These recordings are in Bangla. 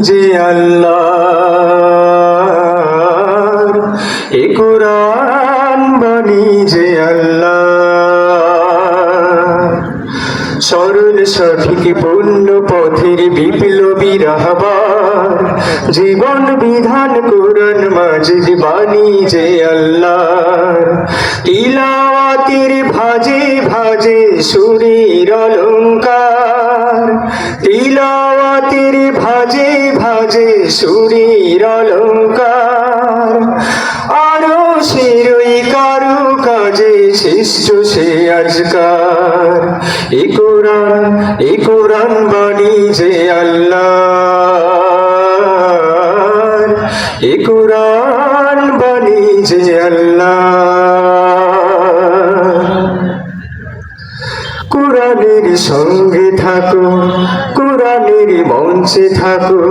যে আল্লাহ। এ কোরআন বাণী যে আল্লাহ। সরল সঠিক পূর্ণ পথের বিপ্লবী রাহবার। জীবন বিধান কোরআন মাজিদ বাণী যে আল্লাহ। তিলাওয়াতের ভাজে ভাজে সুরের অলঙ্কার। তিলাওয়াতের ভাজে ভাজে সুরের অলঙ্কার। আরও শিরই কারু কাজে শিষ্য সে আজকার। এ কোরআন এ কোরআন বাণী যে আল্লাহ এ কোরআন বাণী যে আল্লাহ কোরআনের সঙ্গে থাকো কোরআনের মঞ্চে থাকো,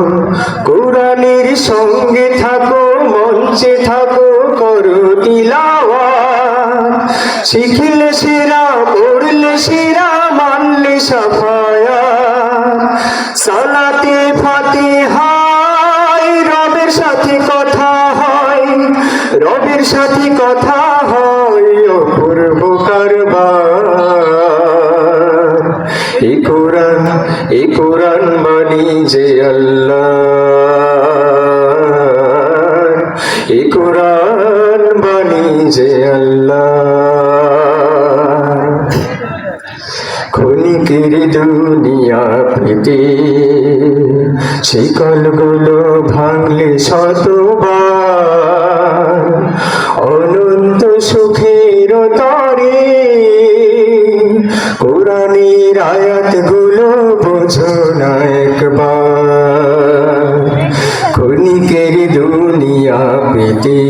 কোরআনের সঙ্গে থাকো, মঞ্চে থাকো, করো তিলাওয়া শিখলে সেরা, পড়লে সেরা, মানলে সাফায়া সালাতে ফাতে হায় রবের সাথে কথা হয়, রবের সাথে কথা কোরআন এ কোরআন বাণী যে আল্লাহ। এ কোরআন বাণী যে আল্লাহ। ক্ষণিকের দুনিয়া পেতে শিকলগুলো ভাঙলে শতবার কোরআনের আয়াতগুলো বোঝো না একবার। দুনিয়া পেতে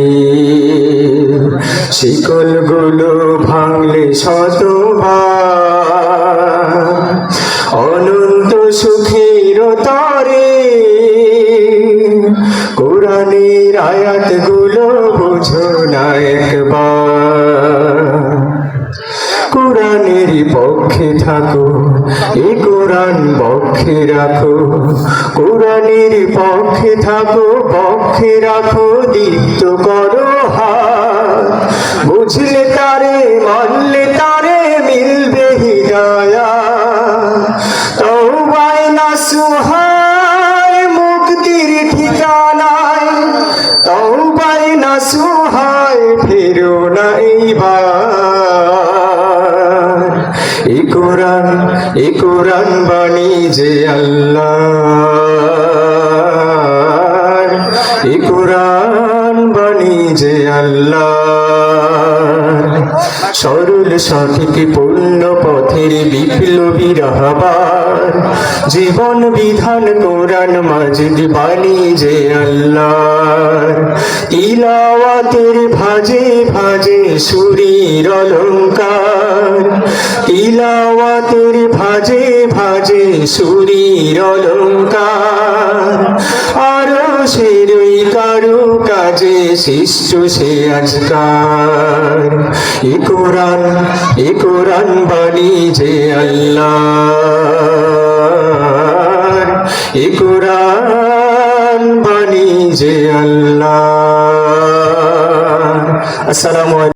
শিকলগুলো ভাঙলে শতবার। অনন্ত সুখের তরে কোরআনের আয়াতগুলো বোঝো না একবার। পক্ষে থাকো, এ কোরআন পক্ষে রাখো, কোরআনের পক্ষে থাকো, পক্ষে রাখো, দীপ্ত করো হাত। বুঝলে তারে, মানলে তারে, মিলবে হৃদয়া। তৌবায় না সুহায় মুক্তির ঠিকানায়। তৌবায় না সুহায় ফেরো না এইবার। কোরআন, এ কোরআন বাণী যে আল্লাহ এ কোরআন বাণী যে আল্লাহ সরল সঠিক পূর্ণ পথের বিপ্লবী রাহবার। জীবন বিধান কোরআন মাজিদ বাণী যে আল্লাহ তিলাওয়াতের ভাজে ভাজে সুরীর অলঙ্কার তিলাওয়াতের ভাজে ভাজে সুরীর অলঙ্কার। আরও সেরই কারু কাজে শিষ্য সে আজকার। এ কোরআন এ কোরআন বাণী যে আল্লাহ এ কোরআন বাণী যে আল্লাহ আসসালামু